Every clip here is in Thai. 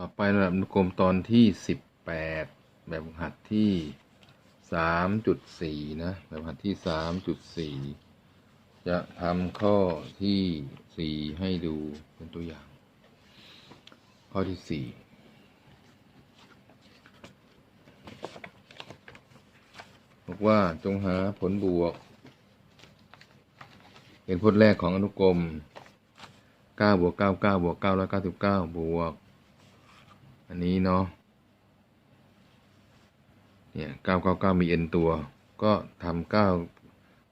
ต่อไประดับอนุกรมตอนที่สิบแปดแบบหัดที่สามจุดสี่นะแบบหัดที่สามจุดสี่จะทำข้อที่สี่ให้ดูเป็นตัวอย่าง ข้อที่สี่บอกว่าจงหาผลบวก เป็นพจน์แรกของอนุกรมเก้าบวกเก้าเก้าบวกเก้าร้อยเก้าสิบเก้าบวก อันนี้เนาะเนี่ยเก้าเก้าเก้ามี n ตัว ก็ทำเก้า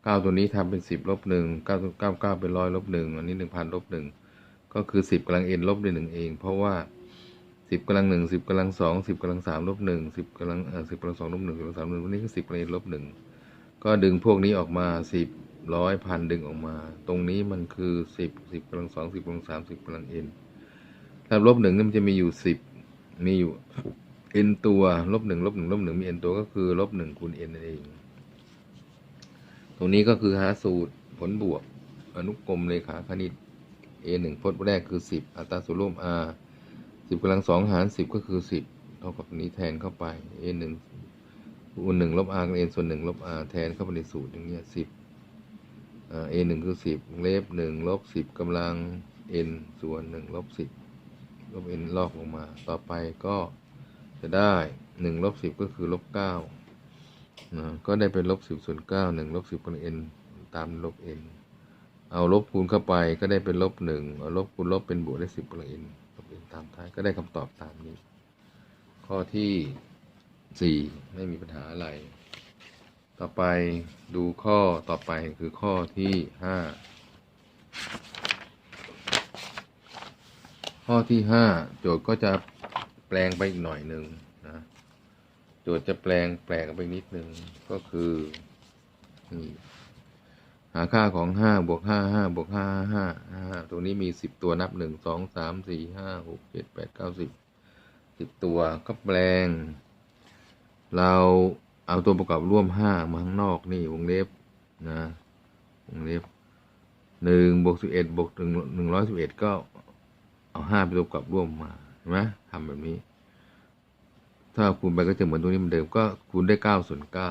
เก้าตัวนี้ทำเป็นสิบลบหนึ่งเก้าเก้าเก้าเป็นร้อยลบหนึ่งอันนี้หนึ่งพันลบหนึ่งก็คือสิบกำลัง n ลบด้วยหนึ่งเอง เพราะว่าสิบกำลังหนึ่งสิบกำลังสองสิบกำลังสามลบหนึ่งสิบกำลังเอ่อสิบกำลังสองลบหนึ่งสิบกำลังสามลบหนึ่งวันนี้คือสิบกำลัง n ลบหนึ่งก็ดึงพวกนี้ออกมาสิบร้อยพันดึงออกมา ตรงนี้มันคือสิบสิบกำลังสองสิบกำลังสามสิบกำลัง n ถ้าลบหนึ่งนี่มันจะมีอยู่สิบ มีอยู่ n ตัวลบหนึ่งลบหนึ่งลบหนึ่งมี n ตัวก็คือลบหนึ่งคูณ n นั่นเอง ตรงนี้ก็คือหาสูตรผลบวก อนุกรมเลขาคณิต a หนึ่งพจน์แรกคือสิบอัตราส่วนร่วม r สิบกำลังสองหารสิบก็คือสิบเท่ากับนี้แทนเข้าไป a หนึ่งคูณหนึ่งลบ r กับ n ส่วนหนึ่งลบ r แทนเข้าไปในสูตรอย่างเงี้ยสิบ a หนึ่งคือสิบเลฟหนึ่งลบสิบกำลัง n ส่วนหนึ่งลบสิบ ลบ n ลอกลงมา ต่อไปก็จะได้หนึ่งลบสิบก็คือลบเก้านะก็ได้เป็นลบสิบส่วนเก้าหนึ่งลบสิบกำลัง n ตามลบ n เอาลบคูณเข้าไปก็ได้เป็นลบหนึ่งเอาลบคูณลบเป็นบวกได้สิบกำลัง n ลบ n ตามท้ายก็ได้คำตอบตามนี้ ข้อที่สี่ไม่มีปัญหาอะไร ต่อไปดูข้อต่อไปคือข้อที่ห้า ข้อที่ห้าโจทย์ก็จะแปลงไปอีกหน่อยหนึ่งนะโจทย์จะแปลงแปลงไปนิดนึงก็คือนี่หาค่าของห้าบวกห้าห้าบวกห้าห้าห้าตรงนี้มีสิบตัวนับหนึ่งสองสามสี่ห้าหกเจ็ดแปดเก้าสิบสิบตัวก็แปลง เราเอาตัวประกอบร่วมห้ามาข้างนอกนี่วงเล็บนะวงเล็บหนึ่งบวกสิบเอ็ดบวกหนึ่งหนึ่งร้อยสิบเอ็ดก็ เอาห้าเป็นตัวประกอบร่วมมาเห็นไหมทำแบบนี้ ถ้าคูณไปก็จะเหมือนตรงนี้เหมือนเดิมก็คูณได้เก้าส่วนเก้า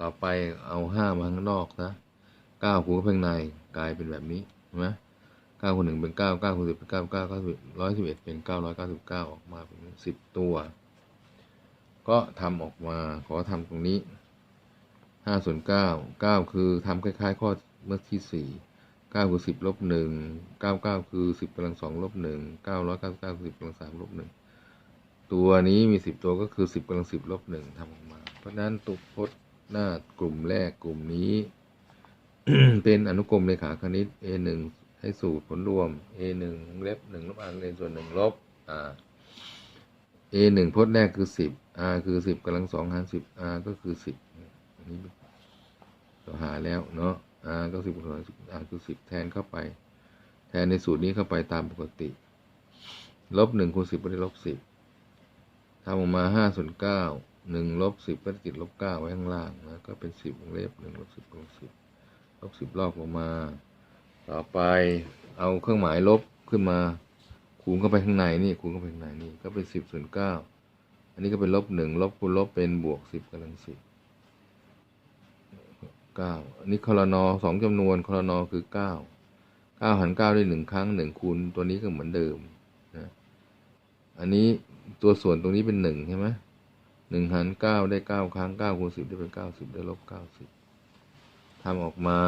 ต่อไปเอาห้ามาข้างนอกนะเก้าคูณเข้าไปข้างในกลายเป็นแบบนี้เห็นไหมเก้าคูณหนึ่งเป็นเก้าเก้าคูณสิบเป็นเก้าเก้าเก้าสิบร้อยสิบเอ็ดเป็นเก้าร้อยเก้าสิบเก้าออกมาเป็นสิบตัว ก็ทำออกมาขอทำตรงนี้ห้าส่วนเก้าเก้าคือทำคล้าย ๆ ข้อเมื่อที่สี่ เก้าคือสิบลบหนึ่งเก้าเก้าคือสิบกำลังสองลบหนึ่งเก้าร้อยเก้าสิบเก้าสิบกำลังสามลบหนึ่งตัวนี้มีสิบตัวก็คือสิบกำลังสิบลบหนึ่งทำออกมา เพราะนั้นตุกพจน์หน้ากลุ่มแรกกลุ่มนี้ เป็นอนุกรมเลขาคณิต a หนึ่งให้สูตรผลรวม a หนึ่งเล็บหนึ่งลบ r เรียนส่วนหนึ่งลบ r a หนึ่งพจน์แรกคือสิบ r คือสิบกำลังสองหารสิบ r ก็คือสิบอันนี้เราหาแล้วเนาะ r ก็สิบกำลังสิบ r คือสิบแทนเข้าไป แทนในสูตรนี้เข้าไปตามปกติ ลบหนึ่งคูณสิบก็ได้ลบสิบทำออกมาห้าส่วนเก้าหนึ่งลบสิบก็ติดลบเก้าไว้ข้างล่างนะก็เป็นสิบวงเล็บหนึ่งลบสิบลบสิบลบสิบลอกลงมา ต่อไปเอาเครื่องหมายลบขึ้นมาคูณเข้าไปข้างในนี่คูณเข้าไปข้างในนี่ก็เป็นสิบส่วนเก้าอันนี้ก็เป็นลบหนึ่งลบคูณลบเป็นบวกสิบกำลังสิบ เก้าอันนี้คอรนอสองจำนวนคอรนอคือเก้าเก้าหันเก้าได้หนึ่งครั้งหนึ่งคูณตัวนี้ก็เหมือนเดิมนะอันนี้ตัวส่วนตรงนี้เป็นหนึ่งใช่ไหมหนึ่งหันเก้าได้เก้าครั้งเก้าคูณสิบได้เป็นเก้าสิบได้ลบเก้าสิบทำออกมา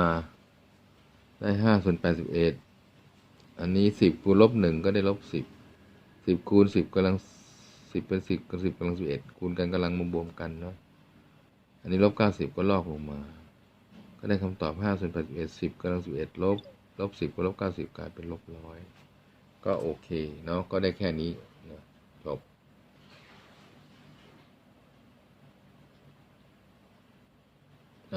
ได้ห้าส่วนแปดสิบเอ็ดอันนี้สิบคูณลบหนึ่งก็ได้ลบสิบสิบคูณสิบกำลังสิบเป็นสิบกับสิบกำลังสิบเอ็ดคูณกันกำลังมาบวมกันเนาะอันนี้ลบเก้าสิบก็ลอกลงมา ก็ได้คำตอบห้าส่วนแปดสิบเอ็ดสิบกำลังสิบเอ็ดลบลบสิบก็ลบเก้าสิบกลายเป็นลบร้อยก็โอเคเนาะก็ได้แค่นี้